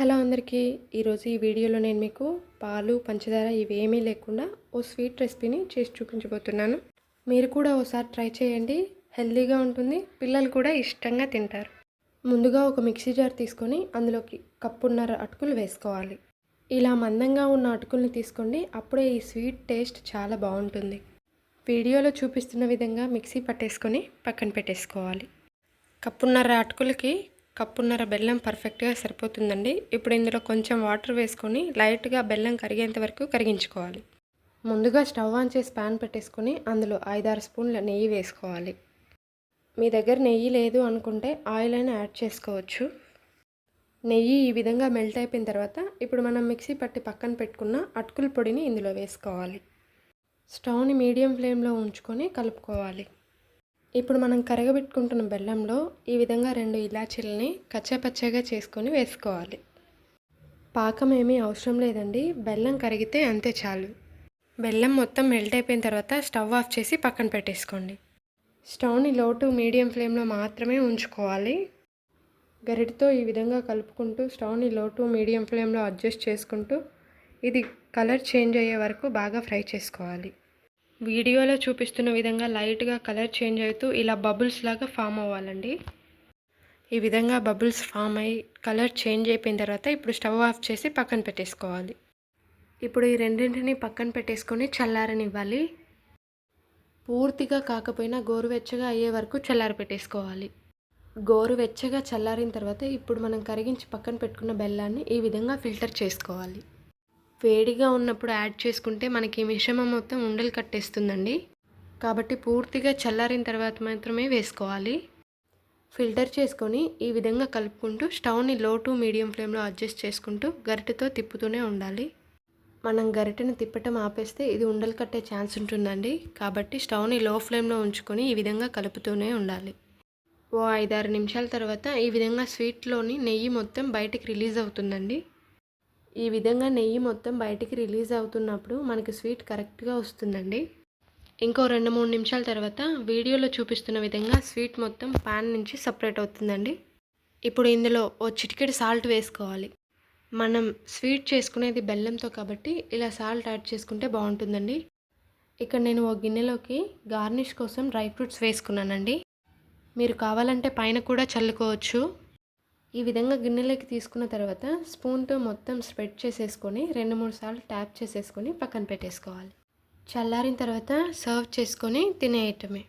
Hello అందరికీ ఈరోజు ఈ వీడియోలో నేను మీకు పాలు పంచదార ఇవేమీ లేకుండా ఓ స్వీట్ రెసిపీని చేసి చూపించబోతున్నాను. మీరు కూడా ఒకసారి ట్రై చేయండి. హెల్తీగా ఉంటుంది పిల్లలు కూడా ఇష్టంగా తింటారు. ముందుగా ఒక మిక్సీ జార్ తీసుకొని అందులోకి కప్పున్నర అటుకులు వేసుకోవాలి. ఇలా మందంగా ఉన్న అటుకుల్ని తీసుకోండి అప్పుడే ఈ స్వీట్ టేస్ట్ చాలా బాగుంటుంది. వీడియోలో చూపిస్తున్న విధంగా మిక్సీ పట్టేసుకొని పక్కన పెట్టేసుకోవాలి. కప్పున్నర అటుకులకి కప్పున్నర బెల్లం పర్ఫెక్ట్గా సరిపోతుందండి. ఇప్పుడు ఇందులో కొంచెం వాటర్ వేసుకొని లైట్గా బెల్లం కరిగేంత వరకు కరిగించుకోవాలి. ముందుగా స్టవ్ ఆన్ చేసి ప్యాన్ పెట్టేసుకొని అందులో ఐదారు స్పూన్ల నెయ్యి వేసుకోవాలి. మీ దగ్గర నెయ్యి లేదు అనుకుంటే ఆయిల్ అయినా యాడ్ చేసుకోవచ్చు. నెయ్యి ఈ విధంగా మెల్ట్ అయిపోయిన తర్వాత ఇప్పుడు మనం మిక్సీ పట్టి పక్కన పెట్టుకున్న అటుకుల పొడిని ఇందులో వేసుకోవాలి. స్టవ్ని మీడియం ఫ్లేమ్లో ఉంచుకొని కలుపుకోవాలి. ఇప్పుడు మనం కరగబెట్టుకుంటున్న బెల్లంలో ఈ విధంగా రెండు ఇలాచీలని కచ్చాపచ్చాగా చేసుకొని వేసుకోవాలి. పాకం ఏమీ అవసరం లేదండి. బెల్లం కరిగితే అంతే చాలు. బెల్లం మొత్తం మెల్ట్ అయిపోయిన తర్వాత స్టవ్ ఆఫ్ చేసి పక్కన పెట్టేసుకోండి. స్టవ్ని లో టు మీడియం ఫ్లేమ్లో మాత్రమే ఉంచుకోవాలి. గరిటితో ఈ విధంగా కలుపుకుంటూ స్టవ్ని లో టు మీడియం ఫ్లేమ్లో అడ్జస్ట్ చేసుకుంటూ ఇది కలర్ చేంజ్ అయ్యే వరకు బాగా ఫ్రై చేసుకోవాలి. వీడియోలో చూపిస్తున్న విధంగా లైట్గా కలర్ చేంజ్ అవుతూ ఇలా బబుల్స్ లాగా ఫామ్ అవ్వాలండి. ఈ విధంగా బబుల్స్ ఫామ్ అయ్యి కలర్ చేంజ్ అయిపోయిన తర్వాత ఇప్పుడు స్టవ్ ఆఫ్ చేసి పక్కన పెట్టేసుకోవాలి. ఇప్పుడు ఈ రెండింటిని పక్కన పెట్టేసుకొని చల్లారనివ్వాలి. పూర్తిగా కాకపోయినా గోరువెచ్చగా అయ్యే వరకు చల్లారి పెట్టేసుకోవాలి. గోరువెచ్చగా చల్లారిన తర్వాత ఇప్పుడు మనం కరిగించి పక్కన పెట్టుకున్న బెల్లాన్ని ఈ విధంగా ఫిల్టర్ చేసుకోవాలి. వేడిగా ఉన్నప్పుడు యాడ్ చేసుకుంటే మనకి మిశ్రమం మొత్తం ఉండలు కట్టేస్తుందండి. కాబట్టి పూర్తిగా చల్లారిన తర్వాత మాత్రమే వేసుకోవాలి. ఫిల్టర్ చేసుకొని ఈ విధంగా కలుపుకుంటూ స్టవ్ని లో టు మీడియం ఫ్లేమ్లో అడ్జస్ట్ చేసుకుంటూ గరిటెతో తిప్పుతూనే ఉండాలి. మనం గరిటెను తిప్పటం ఆపేస్తే ఇది ఉండలు కట్టే ఛాన్స్ ఉంటుందండి. కాబట్టి స్టవ్ని లో ఫ్లేమ్లో ఉంచుకొని ఈ విధంగా కలుపుతూనే ఉండాలి. ఓ ఐదారు నిమిషాల తర్వాత ఈ విధంగా స్వీట్లోని నెయ్యి మొత్తం బయటికి రిలీజ్ అవుతుందండి. ఈ విధంగా నెయ్యి మొత్తం బయటికి రిలీజ్ అవుతున్నప్పుడు మనకి స్వీట్ కరెక్ట్గా వస్తుందండి. ఇంకో రెండు మూడు నిమిషాల తర్వాత వీడియోలో చూపిస్తున్న విధంగా స్వీట్ మొత్తం పాన్ నుంచి సపరేట్ అవుతుందండి. ఇప్పుడు ఇందులో ఓ చిటికెడు సాల్ట్ వేసుకోవాలి. మనం స్వీట్ చేసుకునేది బెల్లంతో కాబట్టి ఇలా సాల్ట్ యాడ్ చేసుకుంటే బాగుంటుందండి. ఇక్కడ నేను ఓ గిన్నెలోకి గార్నిష్ కోసం డ్రై ఫ్రూట్స్ వేసుకున్నానండి. మీరు కావాలంటే పైన కూడా చల్లుకోవచ్చు. ఈ విధంగా గిన్నెలోకి తీసుకున్న తర్వాత స్పూన్తో మొత్తం స్ప్రెడ్ చేసేసుకొని రెండు మూడు సార్లు ట్యాప్ చేసేసుకొని పక్కన పెట్టేసుకోవాలి. చల్లారిన తర్వాత సర్వ్ చేసుకొని తినేయటమే.